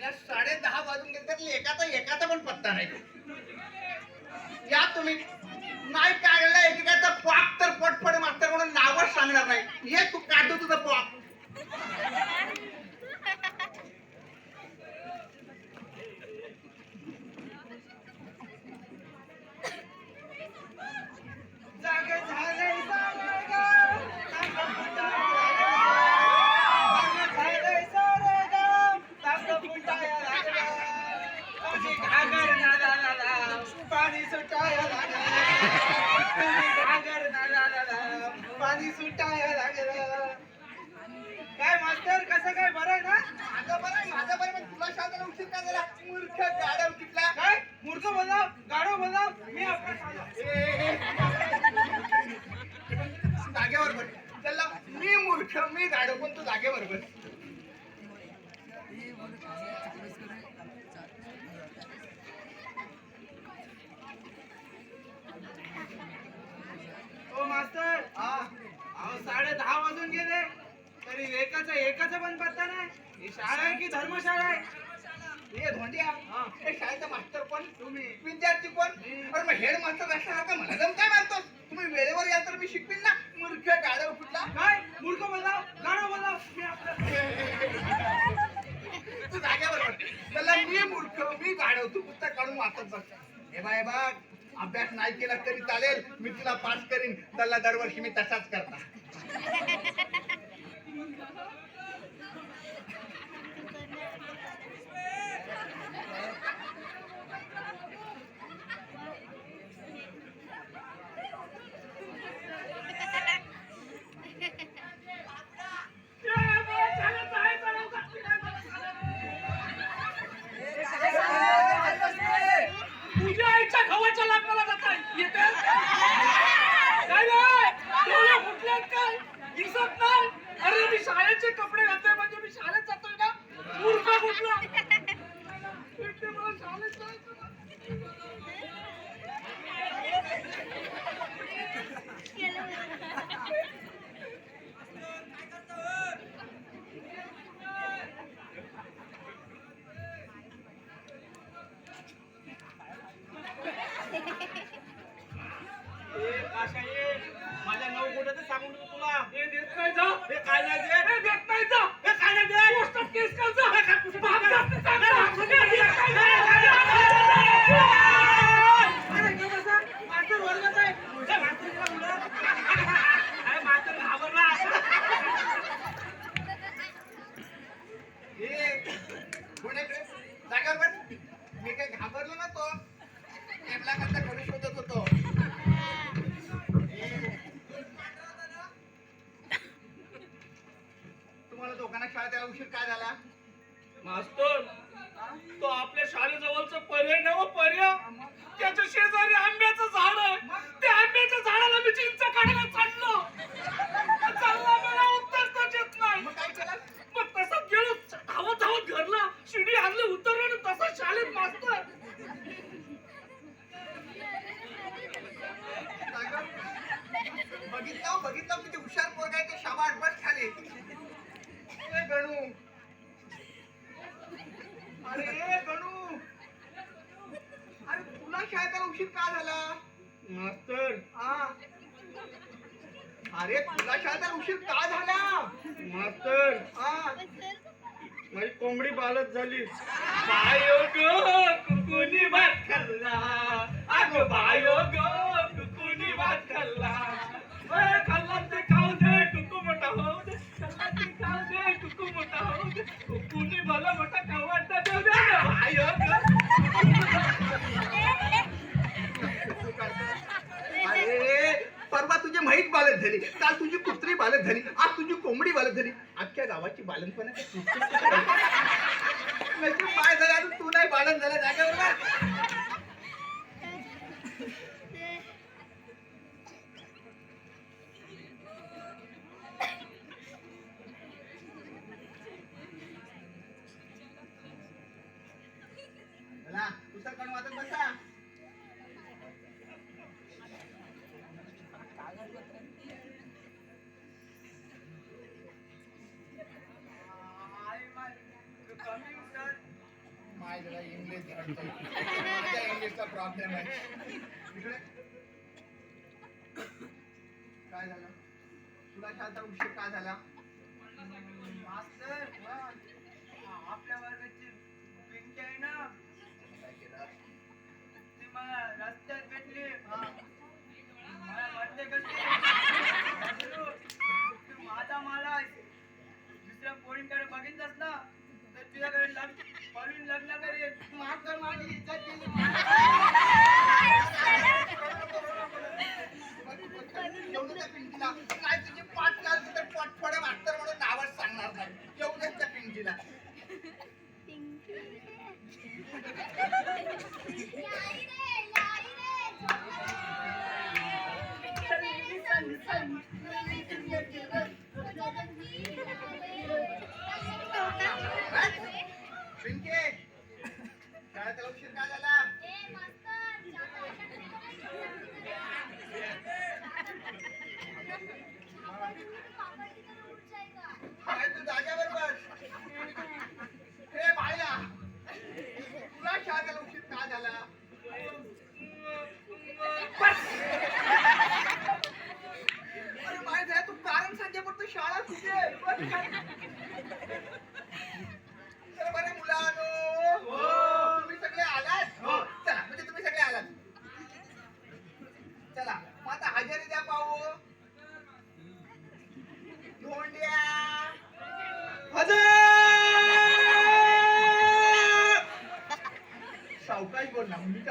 आईला साडे दहा वाजून गेले तर एकाचा एकाचा पण पत्ता नाही. या तुम्ही. नाही काढलं एकेकाचा पाप तर पटपट मास्तर म्हणून नावच सांगणार नाही. ये तू काढतो तुझं पाप जाग झालंय सारं ग. जाग झालंय सारं ग. ताक फुटाया लागलं. तुझी घागर नादाला पाणी सुटाया लागलं. तुझी घागर नादाला पाणी सुटाया लागलं. काय मास्तर कसं काय बरं आहे ना माझं बरं आहे, माझं बरं आहे, पण तुला शाळेला उशीर का झाला मूर्ख गाडव तिथला काय मूर्ख बोलाव गाडो बोलाव मी जागेवर बस. त्याला मी मूर्ख मी गाडव पण तू जागेवर बस. ओ मास्तर. हा. अहो साडे दहा वाजून गेले. तरी एकाचा एकाचा पण पत्ता नाही. ही शाळा आहे की धर्मशाळा आहे? हे हा. हे शाळेचा मास्टर कोण? तुम्ही. विद्यार्थी मी. अरे मग हेड मास्टर असणार का? मला जम काय मारतो? तुम्ही वेळेवर या तर मी शिकवीन ना. मूर्ख गाडव कुठला? काय? मूर्ख तू जागेवर बस त्याला मी मूर्ख मी गाडव तू पुस्तक काढून वाचत बस. हे बाय बघ अभ्यास नाही केला तरी चालेल. मी तुला पास करीन. त्याला दरवर्षी मी तसाच करता. मी कपडे घातले म्हणजे मी शाळेत जातोय का मूर्ख कुठला इथे मला शाळेत जायचं ना. माझ्या नऊ कोट्याचं सांगून देतो तुला. हे देत नाही जा. हे काय नाही दे हे देत नाही जा. हे काय नाही दे पोस्ट ऑफ केस कर जा. हे काय पुस्तक उशीर का झाला? मास्तर. हा माझी कोंबडी बालत झाली. बायो ग कुकुनी भात खाल्ला. अगं बायो ग. म्हैस बालत झाली. काल तुझी कुत्री बालत झाली. आज तुझी कोंबडी बालत झाली. अख्ख्या गावाची बालनपण म्हणजे पाय काय झालं तू नाही बालन झाला जागेवर. इंग्लिशचा प्रॉब्लेम आहे. इकडे. काय झालं? तुला शाळेचा उशीर का झाला? मास्तर आपल्या वर्गाची पिंकी आहे ना काय केलं ती मला रस्त्यात भेटली मला म्हणते कशी तू माझा मला दुसऱ्या पोरींकडे बघितलंस ना तर तुझ्याकडे लग्न पळून लग्न करेल माफ कर माझी इज्जत केली एवढं त्या पिंकीला काय तुझी पाठ लागली तर पटफडे मास्तर म्हणून नावच सांगणार नाही एवढंच त्या पिंकीला पिंके काय त्याला उशीर का झाला काय तू जाग्यावर बस हे बाळा तुला उशीर का झाला अरे माहीत आहे तू कारण सांगे पण तू शाळा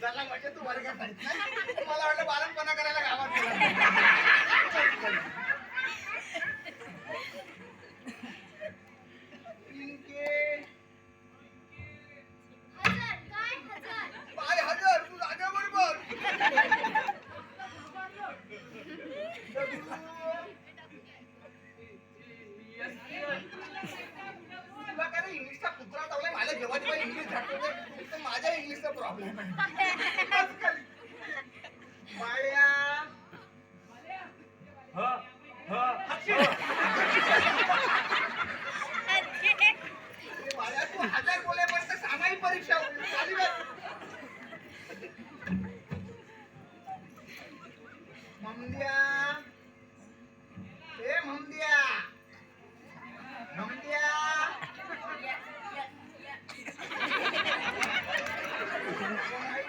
त्याला म्हणजे तू वर्गात आहेस मला वाटलं बालकपणा करायला गावात गेला. पिंके, पाय हजर तू जागेवर बघ तुला काय रे इंग्लिशचा कुत्रा चावलाय मला जेव्हा जेव्हा इंग्लिश झाटवते तर माझ्या इंग्लिशचा प्रॉब्लेम आहे बस खाली. बाळ्या अरे बाळ्या तू हजार बोलायपर्यंत सामायिक परीक्षा होईल खाली बस. ममद्या ए ममद्या ममद्या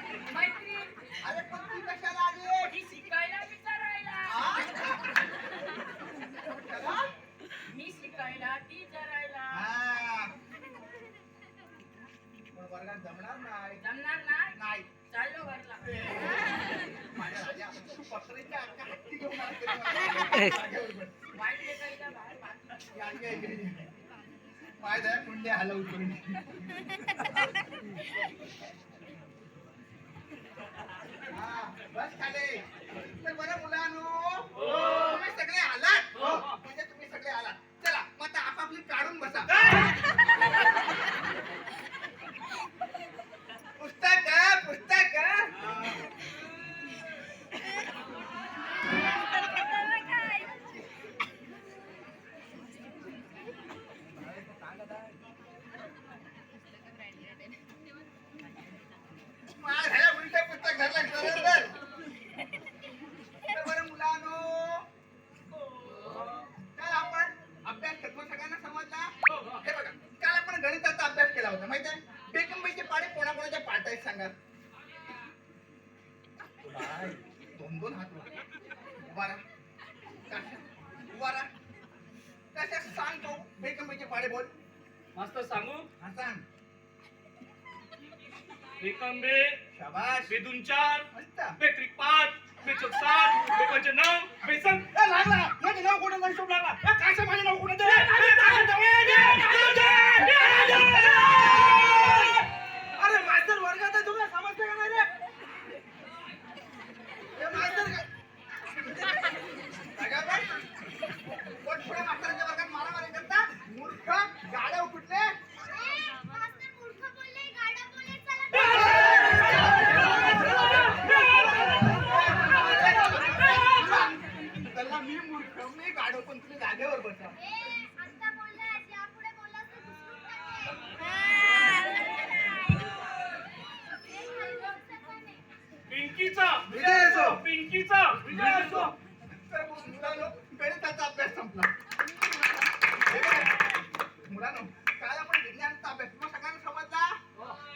अरे पण ती कशाला आली हा? कशाला? हा. पण वर्गात जमणार नाही नाही माझ्या राजा, तू पत्रिका अख्ख्या हत्ती घेऊन आली तरी मला जागेवर बस. या, या, या, या. पाय द्या कुंड्या हलवू करून हा, बस खाली तर बरं मुलांनो तुम्ही सगळे आलात. म्हणजे तुम्ही सगळे आलात. चला मग आता आपापली काढून बसा पुस्तक पुस्तक माझ्या उलट पुस्तक धरलं सरळ धर. तर बरं मुलांनो काल आपण अभ्यास करतो सगळ्यांना समजला हे बघा काल आपण गणिताचा अभ्यास केला होता माहिती आहे बेकंबाईचे पाडे कोणाकोणाच्या पाठ आहेत सांगा बाय, दोन दोन हात वर. उभा राहा. काशा, सांगतो बेकंबाईचे पाडे बोल मास्तर सांगू हा सांग बेकंबे शाबाश बेदून चार मस्त बेत्रिक पाच बेचोक सात बेपंच नऊ बेसन ए, लागला माझे नाव कुठं नाही शोभ लागला ए, काशा माझे नाव कुठं? ए. काढू पण तुम्ही जागेवर बसा ए, आत्ता बोललास, यापुढे बोललास तर घुसडून टाकेन. ए, खाली बघता का नाही? पिंकीचा विजय असो. पिंकीचा विजय असो. तर मुलांनो गणिताचा अभ्यास संपला. हे मुलांनो काल आपण विज्ञानाचा अभ्यास मग सगळ्यांना समजला?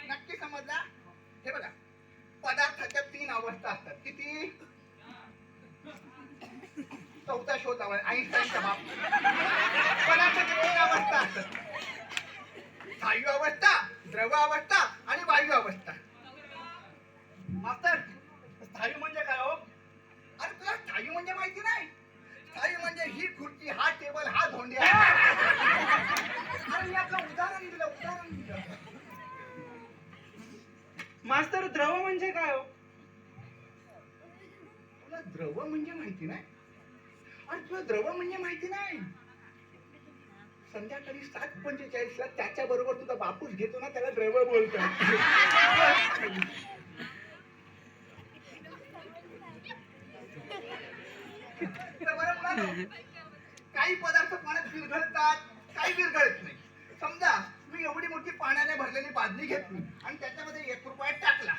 नक्की समजला? हे बघा. पदार्थाच्या तीन अवस्था असतात. किती? चौथा शोध आवाज आईन्स्टाईनच्या बाप. पदार्थाच्या तीन अवस्था असतात. स्थायू अवस्था द्रव अवस्था आणि वायू अवस्था. मास्तर द्रव म्हणजे काय हो? तुला द्रव म्हणजे माहिती नाही? आणि तुला द्रव म्हणजे माहिती नाही? संध्याकाळी सात पंचेचाळीस ला त्याच्या बरोबर तुझा बापूस घेतो ना त्याला द्रव बोलतो काही पदार्थ पाण्यात विरघळतात काही विरघळत नाही. समजा मी एवढी मोठी पाण्याने भरलेली बादली घेतली आणि त्याच्यामध्ये एक रुपया टाकला.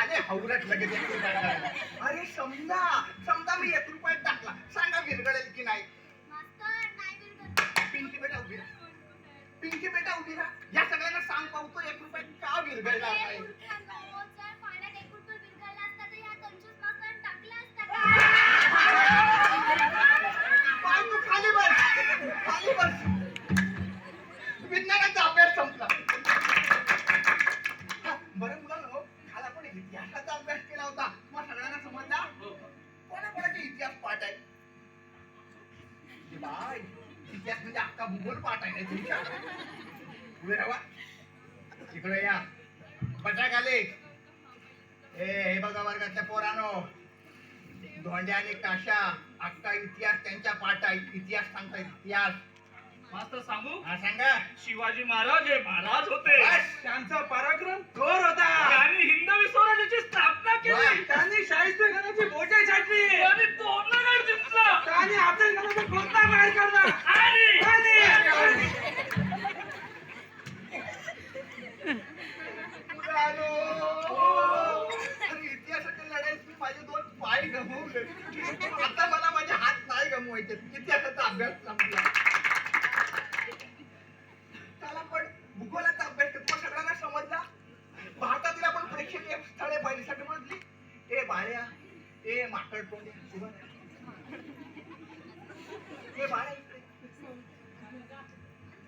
आले हवरट लगेच एक रुपया टाकला. अरे समजा समजा मी एक रुपया टाकला. सांगा विरघळेल की नाही. पिंकी बेटा उभी राहा. पिंकी बेटा उभी राहा. या सगळ्यांना सांग पाहतो एक रुपया का विरघळला ए, नाही? पाय तू खाली बस. खाली बस. विज्ञानाचा अभ्यास संपला. हा, बरं मुलांनो काल आपण इतिहासाचा अभ्यास केला होता. मग सगळ्यांना समजला? कोणाकोणाचे इतिहास पाठ आहे? हे इतिहास म्हणजे अख्खा भूगोल पाठ आहे उभे राहा. इकडे या. बटाक आले ए हे बघा वर्गातल्या पोरानो. धोंड्या आणि काशा अख्खा इतिहास त्यांच्या पाठ आहे. इतिहास सांगता इतिहास. मास्तर सांगू? हा सांगा. शिवाजी महाराज हे महाराज होते. त्यांचा पराक्रम थोर होता. त्यांनी हिंदवी स्वराज्याची स्थापना. केली. त्यांनी शाहिस्ते खानाची बोटे छाटली. त्यांनी तोरणगड जिंकला. अफजल खानाचा कोणता बाहेर काढला. आणि आणि इतिहासाच्या लढाईत मी माझे दोन पाय गमवले. आता मला माझे हात नाही गमवायचे. इतिहासाचा अभ्यास संपला त्याला पण भूगोलाचा अभ्यास करतो सगळ्यांना समजला भारतातील आपण प्रेक्षणीय स्थळे पाहिल्यासाठी म्हटली ए बाळ्या ए माकड तोंडे उभं राहा. ए बाळ्या इकडे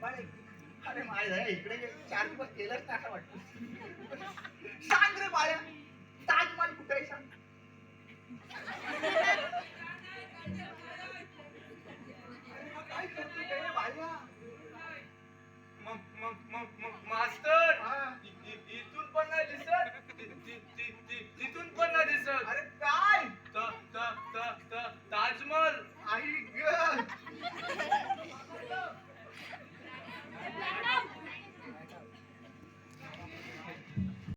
बाळ्या इकडे. अरे माझ्या इकडे चार दिवस केलंच असं वाटतं.